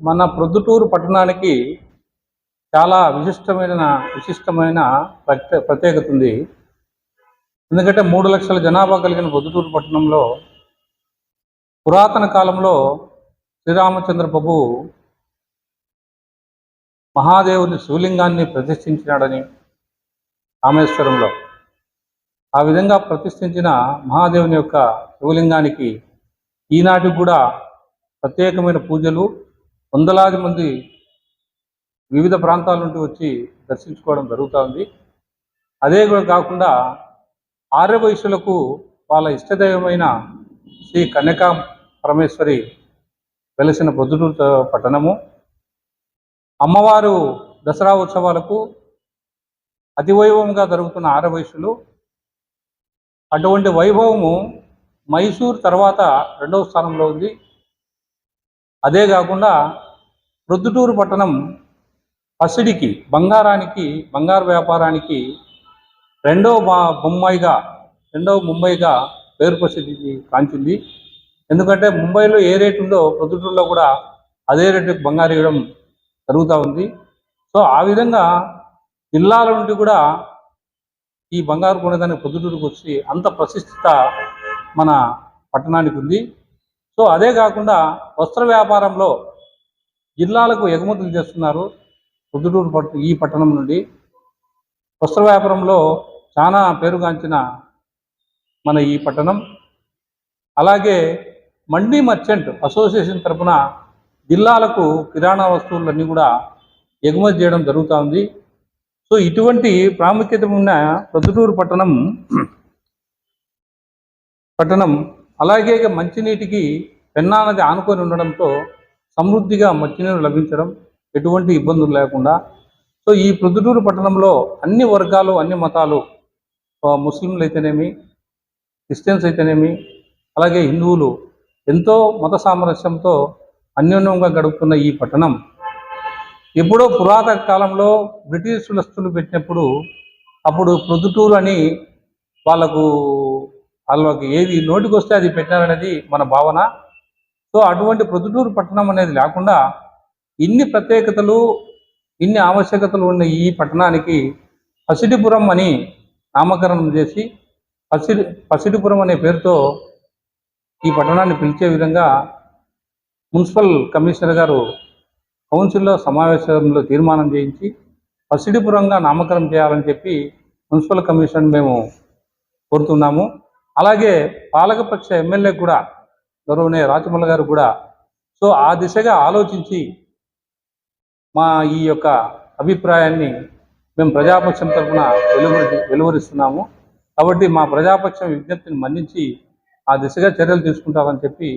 మన ప్రొద్దుటూరు పట్టణానికి చాలా విశిష్టమైన విశిష్టమైన ప్రత్యే- ప్రత్యేకత ఉంది. ఎందుకంటే మూడు లక్షల జనాభా కలిగిన ప్రొద్దుటూరు పట్టణంలో పురాతన కాలంలో శ్రీరామచంద్ర ప్రభు మహాదేవుని శివలింగాన్ని ప్రతిష్ఠించినాడని రామేశ్వరంలో. ఆ విధంగా ప్రతిష్ఠించిన మహాదేవుని యొక్క శివలింగానికి ఈనాటికి కూడా ప్రత్యేకమైన పూజలు వందలాది మంది వివిధ ప్రాంతాల నుండి వచ్చి దర్శించుకోవడం జరుగుతూ ఉంది. అదే కూడా కాకుండా వయసులకు వాళ్ళ ఇష్టదైవమైన శ్రీ కన్యకా పరమేశ్వరి వెలసిన పొద్దుటూరు పట్టణము. అమ్మవారు దసరా ఉత్సవాలకు అతివైభవంగా జరుగుతున్న జరుగుతున్న ఆరవయసులు అటువంటి వైభవము మైసూర్ తర్వాత రెండవ స్థానంలో ఉంది. అదే కాకుండా ప్రొద్దుటూరు పట్టణం పసిడికి బంగారానికి బంగారు వ్యాపారానికి రెండవ మా- రెండవ ముంబైగా పేరు ప్రసిద్ధి కాంచింది ఎందుకంటే ముంబైలో ఏ రేటు ఉందో ప్రొద్దుటూరులో కూడా అదే రేటుకి బంగారు ఇవ్వడం జరుగుతూ ఉంది. సో ఆ విధంగా జిల్లాల నుండి కూడా ఈ బంగారు కొనేదానికి పొద్దుటూరుకు వచ్చి అంత ప్రతిష్ఠిత మన పట్టణానికి ఉంది. సో అదే కాకుండా వస్త్ర వ్యాపారంలో జిల్లాలకు ఎగుమతులు చేస్తున్నారు. పొద్దుటూరు పట్ట ఈ పట్టణం నుండి. వస్త్ర వ్యాపారంలో చాలా పేరుగాంచిన మన ఈ పట్టణం. అలాగే మండీ మర్చెంట్ అసోసియేషన్ తరపున జిల్లాలకు కిరాణా వస్తువులన్నీ కూడా ఎగుమతి చేయడం జరుగుతూ ఉంది. సో ఇటువంటి ప్రాముఖ్యత ఉన్న ప్రొద్దుటూరు పట్టణం పట్టణం అలాగే ఇక మంచినీటికి పెన్నా నది ఆనుకొని ఉండడంతో సమృద్ధిగా మంచినీరు లభించడం ఎటువంటి ఇబ్బందులు లేకుండా. సో ఈ ప్రొద్దుటూరు పట్టణంలో అన్ని వర్గాలు అన్ని మతాలు ముస్లింలు అయితేనేమి క్రిస్టియన్స్ అయితేనేమి అలాగే హిందువులు ఎంతో మత సామరస్యంతో అన్యోన్యంగా గడుపుతున్న ఈ పట్టణం. ఎప్పుడో పురాతన కాలంలో బ్రిటిష్ లస్తులు పెట్టినప్పుడు అప్పుడు ప్రొద్దుటూరు అని వాళ్ళకు వాళ్ళకి ఏది నోటికొస్తే అది పెట్టారనేది మన భావన. సో అటువంటి ప్రొద్దుటూరు పట్టణం అనేది లేకుండా ఇన్ని ప్రత్యేకతలు ఇన్ని ఆవశ్యకతలు ఉన్న ఈ పట్టణానికి పసిడిపురం అని నామకరణం చేసి పసిడి పసిడిపురం అనే పేరుతో ఈ పట్టణాన్ని పిలిచే విధంగా మున్సిపల్ కమిషనర్ గారు కౌన్సిల్లో సమావేశంలో తీర్మానం చేయించి పసిడిపురంగా నామకరణం చేయాలని చెప్పి మున్సిపల్ కమిషన్ మేము కోరుతున్నాము. అలాగే పాలకపక్ష ఎమ్మెల్యే కూడా గౌరవనీయ రాచమల్ల గారు కూడా. సో ఆ దిశగా ఆలోచించి మా ఈ యొక్క అభిప్రాయాన్ని మేము ప్రజాపక్షం తరఫున వెలువరి వెలువరిస్తున్నాము. కాబట్టి మా ప్రజాపక్షం విజ్ఞప్తిని మన్నించి ఆ దిశగా చర్యలు తీసుకుంటామని చెప్పి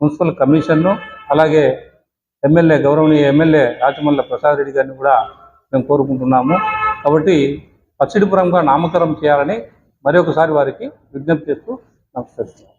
మున్సిపల్ కమిషన్ను అలాగే ఎమ్మెల్యే గౌరవనీయ ఎమ్మెల్యే రాచమల్ల ప్రసాద్ రెడ్డి గారిని కూడా మేము కోరుకుంటున్నాము. కాబట్టి పచ్చిడిపురంగా నామకరణం చేయాలని మరొకసారి వారికి విజ్ఞప్తి చేస్తూ నమస్కరిస్తున్నాను